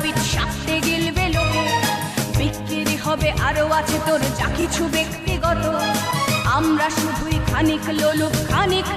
পিঠ সাপতে গিলবে লোকে বিক্রি হবে আরও আছে তোর যা কিছু ব্যক্তিগত আমরা শুধুই খানিক লোলুপ খানিক